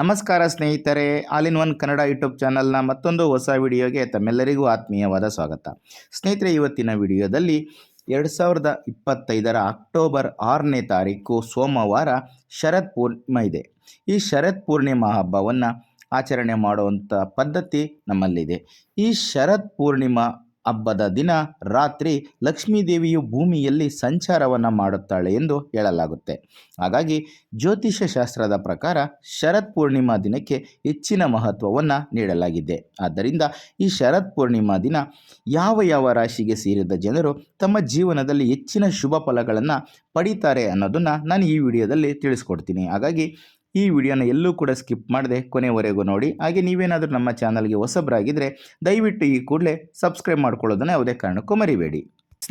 ನಮಸ್ಕಾರ ಸ್ನೇಹಿತರೆ, all in one Kannada YouTube ಚಾನಲ್ನ ಮತ್ತೊಂದು ಹೊಸ ವಿಡಿಯೋಗೆ ತಮ್ಮೆಲ್ಲರಿಗೂ ಆತ್ಮೀಯವಾದ ಸ್ವಾಗತ. ಸ್ನೇಹಿತರೆ, ಇವತ್ತಿನ ವಿಡಿಯೋದಲ್ಲಿ ಎರಡು ಸಾವಿರದ ಇಪ್ಪತ್ತೈದರ ಅಕ್ಟೋಬರ್ ಆರನೇ ತಾರೀಕು, ಸೋಮವಾರ ಶರತ್ ಪೂರ್ಣಿಮಾ ಇದೆ. ಈ ಶರತ್ ಪೂರ್ಣಿಮಾ ಹಬ್ಬವನ್ನು ಆಚರಣೆ ಮಾಡುವಂಥ ಪದ್ಧತಿ ನಮ್ಮಲ್ಲಿದೆ. ಈ ಶರತ್ ಪೂರ್ಣಿಮಾ ಹಬ್ಬದ ದಿನ ರಾತ್ರಿ ಲಕ್ಷ್ಮೀದೇವಿಯು ಭೂಮಿಯಲ್ಲಿ ಸಂಚಾರವನ್ನು ಮಾಡುತ್ತಾಳೆ ಎಂದು ಹೇಳಲಾಗುತ್ತೆ. ಹಾಗಾಗಿ ಜ್ಯೋತಿಷ್ಯ ಶಾಸ್ತ್ರದ ಪ್ರಕಾರ ಶರತ್ ಪೂರ್ಣಿಮಾ ದಿನಕ್ಕೆ ಹೆಚ್ಚಿನ ಮಹತ್ವವನ್ನು ನೀಡಲಾಗಿದೆ. ಆದ್ದರಿಂದ ಈ ಶರತ್ ಪೂರ್ಣಿಮಾ ದಿನ ಯಾವ ಯಾವ ರಾಶಿಗೆ ಸೇರಿದ ಜನರು ತಮ್ಮ ಜೀವನದಲ್ಲಿ ಹೆಚ್ಚಿನ ಶುಭ ಫಲಗಳನ್ನು ಪಡಿತಾರೆ ಅನ್ನೋದನ್ನು ನಾನು ಈ ವಿಡಿಯೋದಲ್ಲಿ ತಿಳಿಸ್ಕೊಡ್ತೀನಿ. ಹಾಗಾಗಿ ಈ ವಿಡಿಯೋನ ಎಲ್ಲೂ ಕೂಡ ಸ್ಕಿಪ್ ಮಾಡದೆ ಕೊನೆವರೆಗೂ ನೋಡಿ. ಹಾಗೆ ನೀವೇನಾದರೂ ನಮ್ಮ ಚಾನಲ್ಗೆ ಹೊಸಬರಾಗಿದ್ದರೆ ದಯವಿಟ್ಟು ಈ ಕೂಡಲೇ ಸಬ್ಸ್ಕ್ರೈಬ್ ಮಾಡ್ಕೊಳ್ಳೋದನ್ನು ಯಾವುದೇ ಕಾರಣಕ್ಕೂ ಮರಿಬೇಡಿ.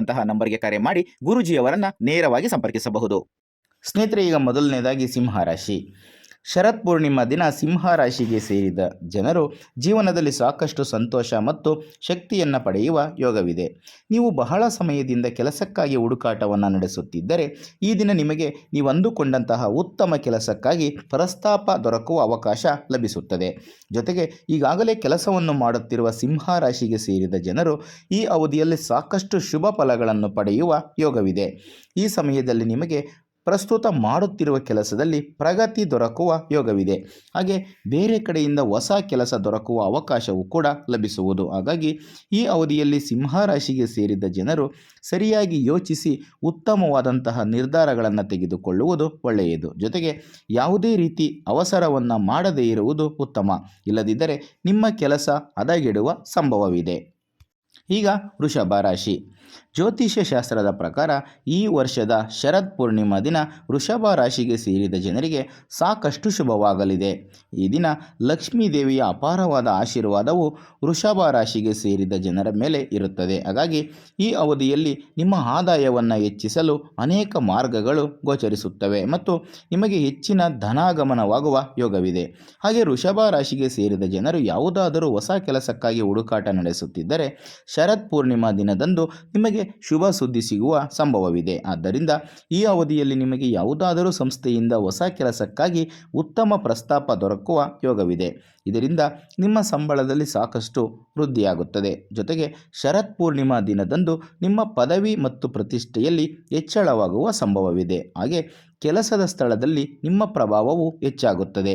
ಇರುವಂತಹ ನಂಬರ್ಗೆ ಕರೆ ಮಾಡಿ ಗುರುಜಿಯವರನ್ನು ನೇರವಾಗಿ ಸಂಪರ್ಕಿಸಬಹುದು. ಸ್ನೇಹಿತರೆ ಈಗ ಮೊದಲನೇದಾಗಿ ಸಿಂಹರಾಶಿ ಶರತ್ ಪೂರ್ಣಿಮಾ ದಿನ ಸಿಂಹ ರಾಶಿಗೆ ಸೇರಿದ ಜನರು ಜೀವನದಲ್ಲಿ ಸಾಕಷ್ಟು ಸಂತೋಷ ಮತ್ತು ಶಕ್ತಿಯನ್ನು ಪಡೆಯುವ ಯೋಗವಿದೆ. ನೀವು ಬಹಳ ಸಮಯದಿಂದ ಕೆಲಸಕ್ಕಾಗಿ ಹುಡುಕಾಟವನ್ನು ನಡೆಸುತ್ತಿದ್ದರೆ ಈ ದಿನ ನಿಮಗೆ ನೀವು ಅಂದುಕೊಂಡಂತಹ ಉತ್ತಮ ಕೆಲಸಕ್ಕಾಗಿ ಪ್ರಸ್ತಾಪ ದೊರಕುವ ಅವಕಾಶ ಲಭಿಸುತ್ತದೆ. ಜೊತೆಗೆ ಈಗಾಗಲೇ ಕೆಲಸವನ್ನು ಮಾಡುತ್ತಿರುವ ಸಿಂಹ ರಾಶಿಗೆ ಸೇರಿದ ಜನರು ಈ ಅವಧಿಯಲ್ಲಿ ಸಾಕಷ್ಟು ಶುಭ ಫಲಗಳನ್ನು ಪಡೆಯುವ ಯೋಗವಿದೆ. ಈ ಸಮಯದಲ್ಲಿ ನಿಮಗೆ ಪ್ರಸ್ತುತ ಮಾಡುತ್ತಿರುವ ಕೆಲಸದಲ್ಲಿ ಪ್ರಗತಿ ದೊರಕುವ ಯೋಗವಿದೆ. ಹಾಗೆ ಬೇರೆ ಕಡೆಯಿಂದ ಹೊಸ ಕೆಲಸ ದೊರಕುವ ಅವಕಾಶವೂ ಕೂಡ ಲಭಿಸುವುದು. ಹಾಗಾಗಿ ಈ ಅವಧಿಯಲ್ಲಿ ಸಿಂಹರಾಶಿಗೆ ಸೇರಿದ ಜನರು ಸರಿಯಾಗಿ ಯೋಚಿಸಿ ಉತ್ತಮವಾದಂತಹ ನಿರ್ಧಾರಗಳನ್ನು ತೆಗೆದುಕೊಳ್ಳುವುದು ಒಳ್ಳೆಯದು. ಜೊತೆಗೆ ಯಾವುದೇ ರೀತಿ ಅವಸರವನ್ನು ಮಾಡದೇ ಇರುವುದು ಉತ್ತಮ. ಇಲ್ಲದಿದ್ದರೆ ನಿಮ್ಮ ಕೆಲಸ ಹದಗೆಡುವ ಸಂಭವವಿದೆ. ಈಗ ವೃಷಭ ರಾಶಿ. ಜ್ಯೋತಿಷ್ಯ ಶಾಸ್ತ್ರದ ಪ್ರಕಾರ ಈ ವರ್ಷದ ಶರದ್ ಪೂರ್ಣಿಮಾ ದಿನ ವೃಷಭ ರಾಶಿಗೆ ಸೇರಿದ ಜನರಿಗೆ ಸಾಕಷ್ಟು ಶುಭವಾಗಲಿದೆ. ಈ ದಿನ ಲಕ್ಷ್ಮೀ ದೇವಿಯ ಅಪಾರವಾದ ಆಶೀರ್ವಾದವು ವೃಷಭ ರಾಶಿಗೆ ಸೇರಿದ ಜನರ ಮೇಲೆ ಇರುತ್ತದೆ. ಹಾಗಾಗಿ ಈ ಅವಧಿಯಲ್ಲಿ ನಿಮ್ಮ ಆದಾಯವನ್ನು ಹೆಚ್ಚಿಸಲು ಅನೇಕ ಮಾರ್ಗಗಳು ಗೋಚರಿಸುತ್ತವೆ ಮತ್ತು ನಿಮಗೆ ಹೆಚ್ಚಿನ ಧನಾಗಮನವಾಗುವ ಯೋಗವಿದೆ. ಹಾಗೆ ವೃಷಭ ರಾಶಿಗೆ ಸೇರಿದ ಜನರು ಯಾವುದಾದರೂ ಹೊಸ ಕೆಲಸಕ್ಕಾಗಿ ಹುಡುಕಾಟ ನಡೆಸುತ್ತಿದ್ದರೆ ಶರತ್ ಪೂರ್ಣಿಮಾ ದಿನದಂದು ನಿಮಗೆ ಶುಭ ಸುದ್ದಿ ಸಿಗುವ ಸಂಭವವಿದೆ. ಆದ್ದರಿಂದ ಈ ಅವಧಿಯಲ್ಲಿ ನಿಮಗೆ ಯಾವುದಾದರೂ ಸಂಸ್ಥೆಯಿಂದ ಹೊಸ ಕೆಲಸಕ್ಕಾಗಿ ಉತ್ತಮ ಪ್ರಸ್ತಾಪ ದೊರಕುವ ಯೋಗವಿದೆ. ಇದರಿಂದ ನಿಮ್ಮ ಸಂಬಳದಲ್ಲಿ ಸಾಕಷ್ಟು ವೃದ್ಧಿಯಾಗುತ್ತದೆ. ಜೊತೆಗೆ ಶರತ್ ಪೂರ್ಣಿಮಾ ದಿನದಂದು ನಿಮ್ಮ ಪದವಿ ಮತ್ತು ಪ್ರತಿಷ್ಠೆಯಲ್ಲಿ ಹೆಚ್ಚಳವಾಗುವ ಸಂಭವವಿದೆ. ಹಾಗೆ ಕೆಲಸದ ಸ್ಥಳದಲ್ಲಿ ನಿಮ್ಮ ಪ್ರಭಾವವು ಹೆಚ್ಚಾಗುತ್ತದೆ.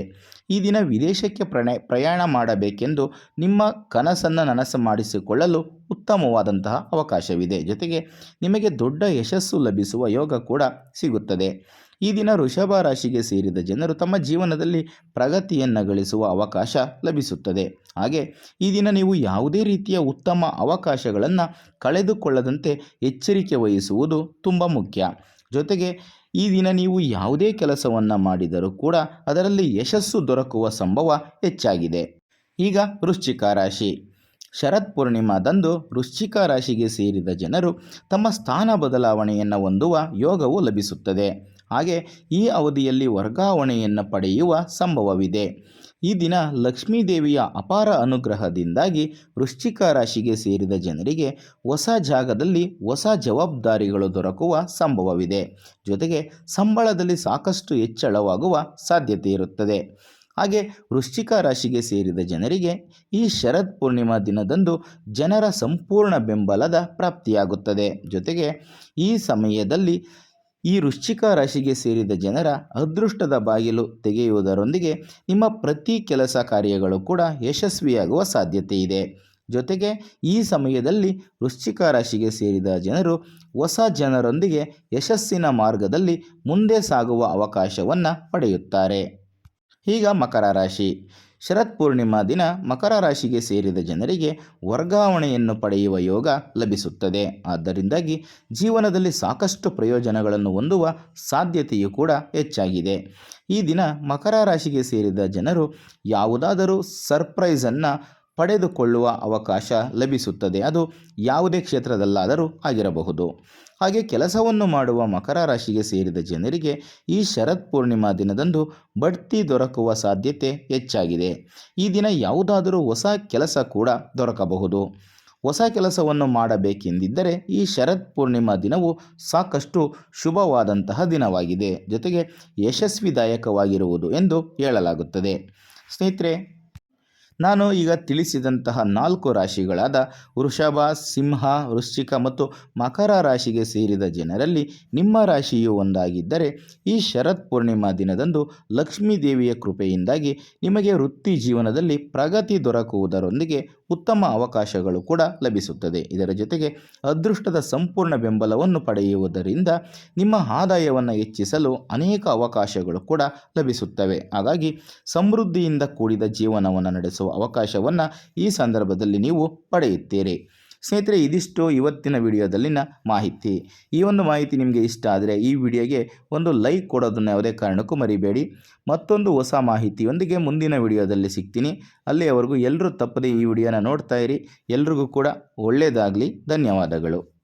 ಈ ದಿನ ವಿದೇಶಕ್ಕೆ ಪ್ರಣ ಪ್ರಯಾಣ ಮಾಡಬೇಕೆಂದು ನಿಮ್ಮ ಕನಸನ್ನು ನನಸು ಮಾಡಿಸಿಕೊಳ್ಳಲು ಉತ್ತಮವಾದಂತಹ ಅವಕಾಶವಿದೆ. ಜೊತೆಗೆ ನಿಮಗೆ ದೊಡ್ಡ ಯಶಸ್ಸು ಲಭಿಸುವ ಯೋಗ ಕೂಡ ಸಿಗುತ್ತದೆ. ಈ ದಿನ ವೃಷಭ ರಾಶಿಗೆ ಸೇರಿದ ಜನರು ತಮ್ಮ ಜೀವನದಲ್ಲಿ ಪ್ರಗತಿಯನ್ನು ಗಳಿಸುವ ಅವಕಾಶ ಲಭಿಸುತ್ತದೆ. ಹಾಗೆ ಈ ದಿನ ನೀವು ಯಾವುದೇ ರೀತಿಯ ಉತ್ತಮ ಅವಕಾಶಗಳನ್ನು ಕಳೆದುಕೊಳ್ಳದಂತೆ ಎಚ್ಚರಿಕೆ ವಹಿಸುವುದು ತುಂಬ ಮುಖ್ಯ. ಜೊತೆಗೆ ಈ ದಿನ ನೀವು ಯಾವುದೇ ಕೆಲಸವನ್ನು ಮಾಡಿದರೂ ಕೂಡ ಅದರಲ್ಲಿ ಯಶಸ್ಸು ದೊರಕುವ ಸಂಭವ ಹೆಚ್ಚಾಗಿದೆ. ಈಗ ವೃಶ್ಚಿಕ ರಾಶಿ. ಶರತ್ ಪೂರ್ಣಿಮಾದಂದು ವೃಶ್ಚಿಕ ರಾಶಿಗೆ ಸೇರಿದ ಜನರು ತಮ್ಮ ಸ್ಥಾನ ಬದಲಾವಣೆಯನ್ನು ಹೊಂದುವ ಯೋಗವು ಲಭಿಸುತ್ತದೆ. ಹಾಗೆ ಈ ಅವಧಿಯಲ್ಲಿ ವರ್ಗಾವಣೆಯನ್ನು ಪಡೆಯುವ ಸಂಭವವಿದೆ. ಈ ದಿನ ಲಕ್ಷ್ಮೀದೇವಿಯ ಅಪಾರ ಅನುಗ್ರಹದಿಂದಾಗಿ ವೃಶ್ಚಿಕ ರಾಶಿಗೆ ಸೇರಿದ ಜನರಿಗೆ ಹೊಸ ಜಾಗದಲ್ಲಿ ಹೊಸ ಜವಾಬ್ದಾರಿಗಳು ದೊರಕುವ ಸಂಭವವಿದೆ. ಜೊತೆಗೆ ಸಂಬಳದಲ್ಲಿ ಸಾಕಷ್ಟು ಹೆಚ್ಚಳವಾಗುವ ಸಾಧ್ಯತೆ ಇರುತ್ತದೆ. ಹಾಗೆ ವೃಶ್ಚಿಕ ರಾಶಿಗೆ ಸೇರಿದ ಜನರಿಗೆ ಈ ಶರದ್ ಪೂರ್ಣಿಮಾ ದಿನದಂದು ಜನರ ಸಂಪೂರ್ಣ ಬೆಂಬಲದ ಪ್ರಾಪ್ತಿಯಾಗುತ್ತದೆ. ಜೊತೆಗೆ ಈ ಸಮಯದಲ್ಲಿ ಈ ವೃಶ್ಚಿಕ ರಾಶಿಗೆ ಸೇರಿದ ಜನರ ಅದೃಷ್ಟದ ಬಾಗಿಲು ತೆಗೆಯುವುದರೊಂದಿಗೆ ನಿಮ್ಮ ಪ್ರತಿ ಕೆಲಸ ಕಾರ್ಯಗಳು ಕೂಡ ಯಶಸ್ವಿಯಾಗುವ ಸಾಧ್ಯತೆ ಇದೆ. ಜೊತೆಗೆ ಈ ಸಮಯದಲ್ಲಿ ವೃಶ್ಚಿಕ ರಾಶಿಗೆ ಸೇರಿದ ಜನರು ಹೊಸ ಜನರೊಂದಿಗೆ ಯಶಸ್ಸಿನ ಮಾರ್ಗದಲ್ಲಿ ಮುಂದೆ ಸಾಗುವ ಅವಕಾಶವನ್ನು ಪಡೆಯುತ್ತಾರೆ. ಈಗ ಮಕರ ರಾಶಿ. ಶರತ್ ಪೂರ್ಣಿಮಾ ದಿನ ಮಕರ ರಾಶಿಗೆ ಸೇರಿದ ಜನರಿಗೆ ವರ್ಗಾವಣೆಯನ್ನು ಪಡೆಯುವ ಯೋಗ ಲಭಿಸುತ್ತದೆ. ಆದ್ದರಿಂದಾಗಿ ಜೀವನದಲ್ಲಿ ಸಾಕಷ್ಟು ಪ್ರಯೋಜನಗಳನ್ನು ಹೊಂದುವ ಸಾಧ್ಯತೆಯೂ ಕೂಡ ಹೆಚ್ಚಾಗಿದೆ. ಈ ದಿನ ಮಕರ ರಾಶಿಗೆ ಸೇರಿದ ಜನರು ಯಾವುದಾದರೂ ಸರ್ಪ್ರೈಸನ್ನು ಪಡೆದುಕೊಳ್ಳುವ ಅವಕಾಶ ಲಭಿಸುತ್ತದೆ. ಅದು ಯಾವುದೇ ಕ್ಷೇತ್ರದಲ್ಲಾದರೂ ಆಗಿರಬಹುದು. ಹಾಗೆ ಕೆಲಸವನ್ನು ಮಾಡುವ ಮಕರ ರಾಶಿಗೆ ಸೇರಿದ ಜನರಿಗೆ ಈ ಶರತ್ ಪೂರ್ಣಿಮಾ ದಿನದಂದು ಬಡ್ತಿ ದೊರಕುವ ಸಾಧ್ಯತೆ ಹೆಚ್ಚಾಗಿದೆ. ಈ ದಿನ ಯಾವುದಾದರೂ ಹೊಸ ಕೆಲಸ ಕೂಡ ದೊರಕಬಹುದು. ಹೊಸ ಕೆಲಸವನ್ನು ಮಾಡಬೇಕೆಂದಿದ್ದರೆ ಈ ಶರತ್ ಪೂರ್ಣಿಮಾ ದಿನವು ಸಾಕಷ್ಟು ಶುಭವಾದಂತಹ ದಿನವಾಗಿದೆ. ಜೊತೆಗೆ ಯಶಸ್ವಿದಾಯಕವಾಗಿರುವುದು ಎಂದು ಹೇಳಲಾಗುತ್ತದೆ. ಸ್ನೇಹಿತರೆ ನಾನು ಈಗ ತಿಳಿಸಿದಂತಹ ನಾಲ್ಕು ರಾಶಿಗಳಾದ ವೃಷಭ, ಸಿಂಹ, ವೃಶ್ಚಿಕ ಮತ್ತು ಮಕರ ರಾಶಿಗೆ ಸೇರಿದ ಜನರಲ್ಲಿ ನಿಮ್ಮ ರಾಶಿಯು ಒಂದಾಗಿದ್ದರೆ ಈ ಶರತ್ ಪೂರ್ಣಿಮಾ ದಿನದಂದು ಲಕ್ಷ್ಮೀ ದೇವಿಯ ಕೃಪೆಯಿಂದಾಗಿ ನಿಮಗೆ ವೃತ್ತಿ ಜೀವನದಲ್ಲಿ ಪ್ರಗತಿ ದೊರಕುವುದರೊಂದಿಗೆ ಉತ್ತಮ ಅವಕಾಶಗಳು ಕೂಡ ಲಭಿಸುತ್ತದೆ. ಇದರ ಜೊತೆಗೆ ಅದೃಷ್ಟದ ಸಂಪೂರ್ಣ ಬೆಂಬಲವನ್ನು ಪಡೆಯುವುದರಿಂದ ನಿಮ್ಮ ಆದಾಯವನ್ನು ಹೆಚ್ಚಿಸಲು ಅನೇಕ ಅವಕಾಶಗಳು ಕೂಡ ಲಭಿಸುತ್ತವೆ. ಹಾಗಾಗಿ ಸಮೃದ್ಧಿಯಿಂದ ಕೂಡಿದ ಜೀವನವನ್ನು ನಡೆಸುವ ಅವಕಾಶವನ್ನು ಈ ಸಂದರ್ಭದಲ್ಲಿ ನೀವು ಪಡೆಯುತ್ತೀರಿ. ಸ್ನೇಹಿತರೆ, ಇದಿಷ್ಟು ಇವತ್ತಿನ ವಿಡಿಯೋದಲ್ಲಿನ ಮಾಹಿತಿ. ಈ ಒಂದು ಮಾಹಿತಿ ನಿಮಗೆ ಇಷ್ಟ ಆದರೆ ಈ ವಿಡಿಯೋಗೆ ಒಂದು ಲೈಕ್ ಕೊಡೋದನ್ನು ಯಾವುದೇ ಕಾರಣಕ್ಕೂ ಮರಿಬೇಡಿ. ಮತ್ತೊಂದು ಹೊಸ ಮಾಹಿತಿಯೊಂದಿಗೆ ಮುಂದಿನ ವಿಡಿಯೋದಲ್ಲಿ ಸಿಗ್ತೀನಿ. ಅಲ್ಲಿಯವರೆಗೂ ಎಲ್ಲರೂ ತಪ್ಪದೆ ಈ ವಿಡಿಯೋನ ನೋಡ್ತಾ ಇರಿ. ಎಲ್ರಿಗೂ ಕೂಡ ಒಳ್ಳೆಯದಾಗಲಿ ಧನ್ಯವಾದಗಳು.